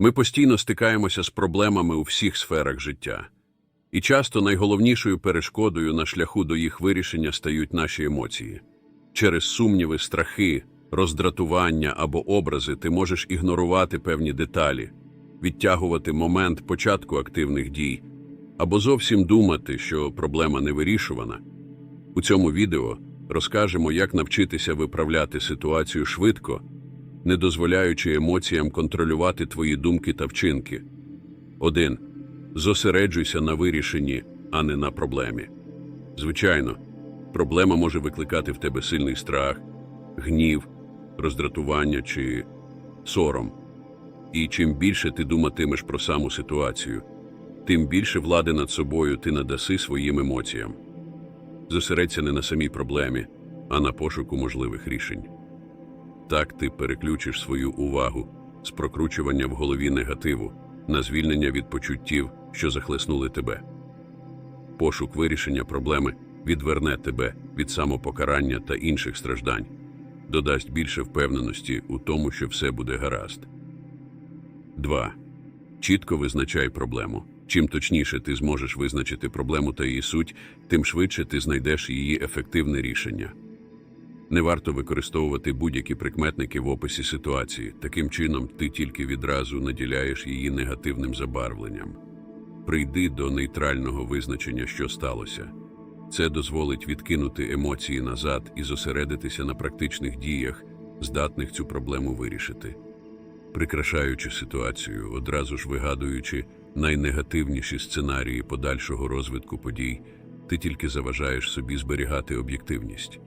Ми постійно стикаємося з проблемами у всіх сферах життя. І часто найголовнішою перешкодою на шляху до їх вирішення стають наші емоції. Через сумніви, страхи, роздратування або образи ти можеш ігнорувати певні деталі, відтягувати момент початку активних дій або зовсім думати, що проблема не вирішувана. У цьому відео розкажемо, як навчитися виправляти ситуацію швидко, не дозволяючи емоціям контролювати твої думки та вчинки. 1. Зосереджуйся на вирішенні, а не на проблемі. Звичайно, проблема може викликати в тебе сильний страх, гнів, роздратування чи сором. І чим більше ти думатимеш про саму ситуацію, тим більше влади над собою ти надаси своїм емоціям. Зосередься не на самій проблемі, а на пошуку можливих рішень. Так ти переключиш свою увагу з прокручування в голові негативу на звільнення від почуттів, що захлеснули тебе. Пошук вирішення проблеми відверне тебе від самопокарання та інших страждань, додасть більше впевненості у тому, що все буде гаразд. 2. Чітко визначай проблему. Чим точніше ти зможеш визначити проблему та її суть, тим швидше ти знайдеш її ефективне рішення. Не варто використовувати будь-які прикметники в описі ситуації. Таким чином, ти тільки відразу наділяєш її негативним забарвленням. Прийди до нейтрального визначення, що сталося. Це дозволить відкинути емоції назад і зосередитися на практичних діях, здатних цю проблему вирішити. Прикрашаючи ситуацію, одразу ж вигадуючи найнегативніші сценарії подальшого розвитку подій, ти тільки заважаєш собі зберігати об'єктивність.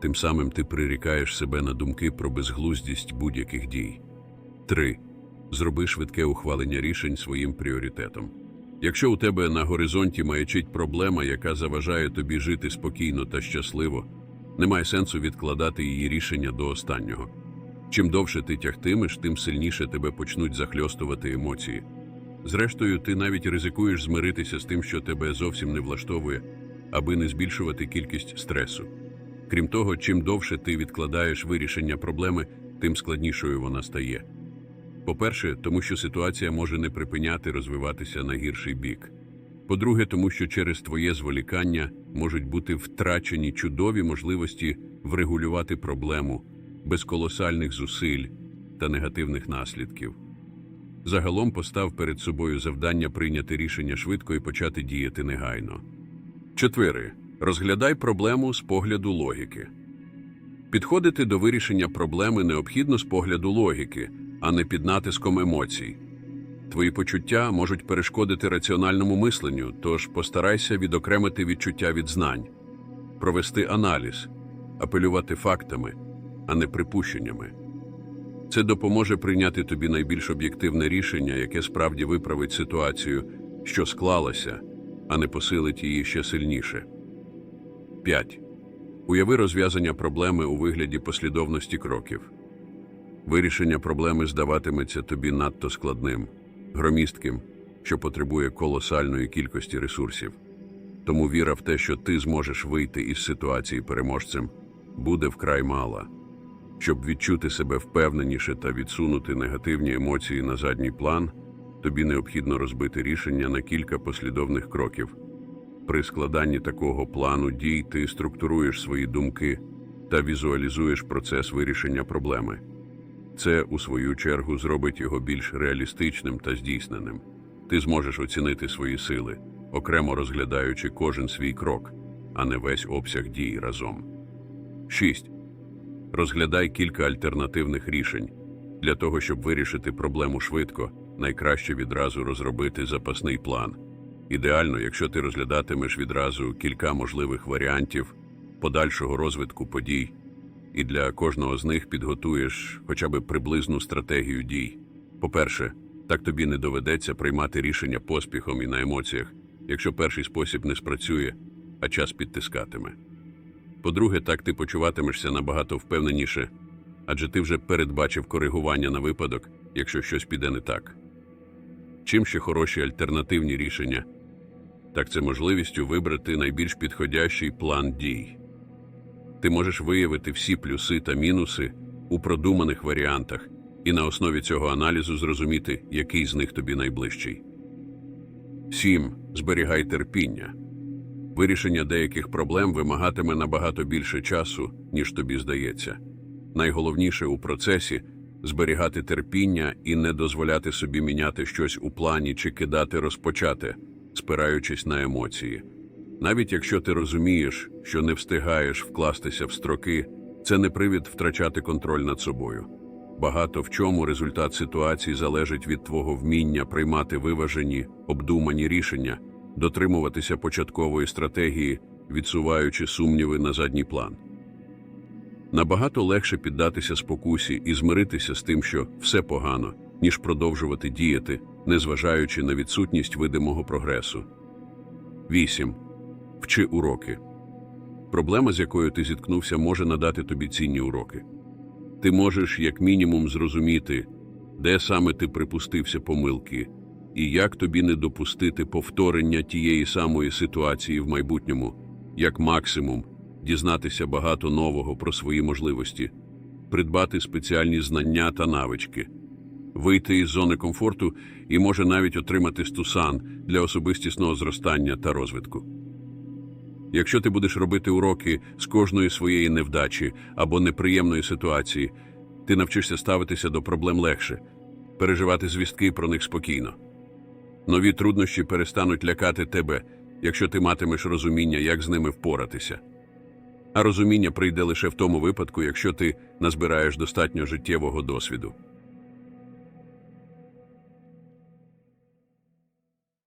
Тим самим ти прирікаєш себе на думки про безглуздість будь-яких дій. 3. Зроби швидке ухвалення рішень своїм пріоритетом. Якщо у тебе на горизонті маячить проблема, яка заважає тобі жити спокійно та щасливо, немає сенсу відкладати її рішення до останнього. Чим довше ти тягтимеш, тим сильніше тебе почнуть захльостувати емоції. Зрештою, ти навіть ризикуєш змиритися з тим, що тебе зовсім не влаштовує, аби не збільшувати кількість стресу. Крім того, чим довше ти відкладаєш вирішення проблеми, тим складнішою вона стає. По-перше, тому що ситуація може не припиняти розвиватися на гірший бік. По-друге, тому що через твоє зволікання можуть бути втрачені чудові можливості врегулювати проблему без колосальних зусиль та негативних наслідків. Загалом постав перед собою завдання прийняти рішення швидко і почати діяти негайно. Четвере. Розглядай проблему з погляду логіки. Підходити до вирішення проблеми необхідно з погляду логіки, а не під натиском емоцій. Твої почуття можуть перешкодити раціональному мисленню, тож постарайся відокремити відчуття від знань, провести аналіз, апелювати фактами, а не припущеннями. Це допоможе прийняти тобі найбільш об'єктивне рішення, яке справді виправить ситуацію, що склалася, а не посилить її ще сильніше. 5. Уяви розв'язання проблеми у вигляді послідовності кроків. Вирішення проблеми здаватиметься тобі надто складним, громістким, що потребує колосальної кількості ресурсів. Тому віра в те, що ти зможеш вийти із ситуації переможцем, буде вкрай мала. Щоб відчути себе впевненіше та відсунути негативні емоції на задній план, тобі необхідно розбити рішення на кілька послідовних кроків. При складанні такого плану дій ти структуруєш свої думки та візуалізуєш процес вирішення проблеми. Це, у свою чергу, зробить його більш реалістичним та здійсненим. Ти зможеш оцінити свої сили, окремо розглядаючи кожен свій крок, а не весь обсяг дій разом. 6. Розглядай кілька альтернативних рішень. Для того, щоб вирішити проблему швидко, найкраще відразу розробити запасний план. Ідеально, якщо ти розглядатимеш відразу кілька можливих варіантів подальшого розвитку подій, і для кожного з них підготуєш хоча б приблизну стратегію дій. По-перше, так тобі не доведеться приймати рішення поспіхом і на емоціях, якщо перший спосіб не спрацює, а час підтискатиме. По-друге, так ти почуватимешся набагато впевненіше, адже ти вже передбачив коригування на випадок, якщо щось піде не так. Чим ще хороші альтернативні рішення, так це можливістю вибрати найбільш підходящий план дій. Ти можеш виявити всі плюси та мінуси у продуманих варіантах і на основі цього аналізу зрозуміти, який з них тобі найближчий. 7. Зберігай терпіння. Вирішення деяких проблем вимагатиме набагато більше часу, ніж тобі здається. Найголовніше у процесі зберігати терпіння і не дозволяти собі міняти щось у плані чи кидати розпочати, спираючись на емоції. Навіть якщо ти розумієш, що не встигаєш вкластися в строки, це не привід втрачати контроль над собою. Багато в чому результат ситуації залежить від твого вміння приймати виважені, обдумані рішення, дотримуватися початкової стратегії, відсуваючи сумніви на задній план. Набагато легше піддатися спокусі і змиритися з тим, що все погано, ніж продовжувати діяти, незважаючи на відсутність видимого прогресу. 8. Вчи уроки. Проблема, з якою ти зіткнувся, може надати тобі цінні уроки. Ти можеш, як мінімум, зрозуміти, де саме ти припустився помилки, і як тобі не допустити повторення тієї самої ситуації в майбутньому, як максимум дізнатися багато нового про свої можливості, придбати спеціальні знання та навички, вийти із зони комфорту і може навіть отримати стусан для особистісного зростання та розвитку. Якщо ти будеш робити уроки з кожної своєї невдачі або неприємної ситуації, ти навчишся ставитися до проблем легше, переживати звістки про них спокійно. Нові труднощі перестануть лякати тебе, якщо ти матимеш розуміння, як з ними впоратися. А розуміння прийде лише в тому випадку, якщо ти назбираєш достатньо життєвого досвіду.